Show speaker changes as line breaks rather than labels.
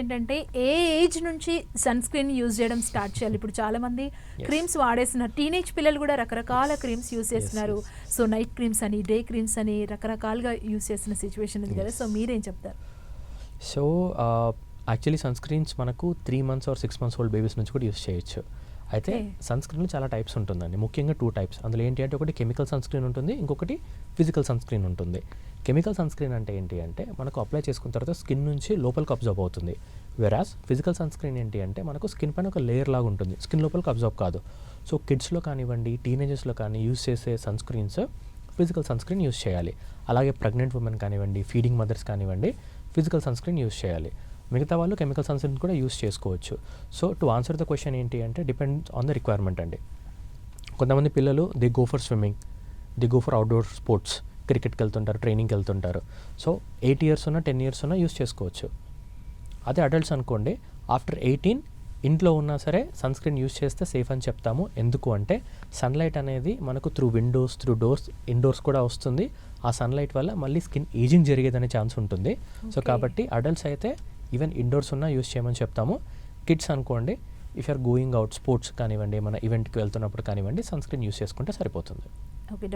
ఏంటంటే ఏ ఏజ్ నుంచి సన్ స్క్రీన్ యూజ్ చేయడం స్టార్ట్ చేయాలి. ఇప్పుడు చాలా మంది క్రీమ్స్ వాడేస్తున్నారు టీనేజ్ పిల్లలు కూడా రకరకాల క్రీమ్స్ యూజ్ చేస్తున్నారు. సో నైట్ క్రీమ్స్ అని డే క్రీమ్స్ అని రకరకాలుగా యూజ్ చేస్తున్న సిచ్యువేషన్ ఉంది కదా. సో మీరేం చెప్తారు?
సో యాక్చువల్లీ సన్ స్క్రీన్స్ మనకు three months or six months old babies నుంచి కూడా యూస్ చేయొచ్చు. అయితే. సన్ స్క్రీన్లో చాలా టైప్స్ ఉంటుందండి. ముఖ్యంగా టూ టైప్స్. అందులో ఏంటి అంటే ఒకటి కెమికల్ సన్ స్క్రీన్ ఉంటుంది ఇంకొకటి ఫిజికల్ సన్ స్క్రీన్ ఉంటుంది. కెమికల్ సన్ స్క్రీన్ అంటే ఏంటి అంటే మనకు అప్లై చేసుకున్న తర్వాత స్కిన్ నుంచి లోపలికి అబ్జర్వ్ అవుతుంది. వెరాస్ ఫిజికల్ సన్ స్క్రీన్ ఏంటి అంటే మనకు స్కిన్ పైన ఒక లేయర్ లాగా ఉంటుంది. స్కిన్ లోపలికి అబ్జర్వ్ కాదు. సో కిడ్స్లో కానివ్వండి టీనేజర్స్లో కానీ యూస్ చేసే sunscreens physical sunscreen use చేయాలి. అలాగే ప్రెగ్నెంట్ ఉమెన్ కానివ్వండి ఫీడింగ్ మదర్స్ కానివ్వండి ఫిజికల్ సన్ స్క్రీన్ యూస్ చేయాలి. మిగతా వాళ్ళు కెమికల్ సన్ స్క్రీన్ కూడా యూస్ చేసుకోవచ్చు. So to answer the question ఏంటి అంటే డిపెండ్ ఆన్ ద రిక్వైర్మెంట్ అండి. కొంతమంది పిల్లలు they go for swimming they go for outdoor sports క్రికెట్కి వెళ్తుంటారు ట్రైనింగ్కి వెళ్తుంటారు. సో ఎయిట్ ఇయర్స్ ఉన్న టెన్ ఇయర్స్ ఉన్న యూస్ చేసుకోవచ్చు. అదే అడల్ట్స్ అనుకోండి ఆఫ్టర్ ఎయిటీన్ ఇంట్లో ఉన్నా సరే సన్ స్క్రీన్ యూస్ చేస్తే సేఫ్ అని చెప్తాము. ఎందుకు అంటే సన్లైట్ అనేది మనకు through windows through doors indoors కూడా వస్తుంది. ఆ సన్లైట్ వల్ల మళ్ళీ స్కిన్ ఏజింగ్ జరిగేదనే ఛాన్స్ ఉంటుంది. సో. కాబట్టి అడల్ట్స్ అయితే ఈవెన్ ఇండోర్స్ ఉన్నా యూస్ చేయమని చెప్తాము. కిడ్స్ అనుకోండి if are going out sports కానివ్వండి మన ఈవెంట్కి వెళ్తున్నప్పుడు కానివ్వండి సన్ స్క్రీన్ యూస్ చేసుకుంటే సరిపోతుంది.
ఓకే